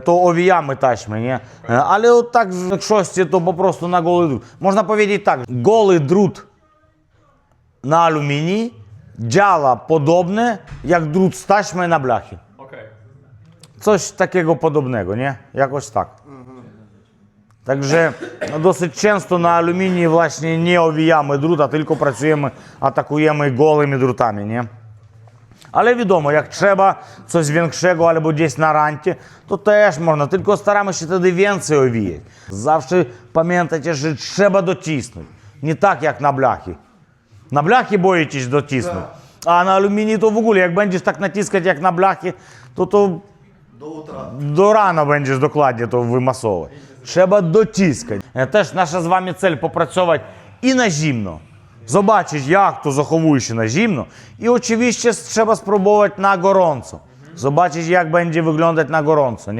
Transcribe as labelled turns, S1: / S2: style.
S1: то овіями тачми, ні? Е, Але от так в шості, то попросту на голий друт. Можна powiedzieć так, голий друт на алюмінії działa podobne jak drut z taśmy na blachy.
S2: Okej.
S1: Coś takiego podobnego, nie? Jakoś tak. Także no, dosyć często na aluminii właśnie nie owijamy drut, a tylko pracujemy, atakujemy gołymi drutami, nie? Але відомо, як треба щось вінкшего або десь на ранті, то теж можна. Тільки стараємося тоді венці овіяти. Завжди пам'ятайте, що треба дотиснути. Не так, як на бляхи. На бляхи боїтесь дотиснути. А на алюмінії то вгулі, як будеш так натискати, як на бляхи, то то
S3: до утра.
S1: До рано будеш докладні то вимасовувати. Треба дотискати. Е, теж наша з вами цель попрацювати і нажімно. Zobaczyć, jak to zachowuje na zimno. I oczywiście trzeba spróbować na gorąco. Zobaczyć, jak będzie wyglądać na gorąco.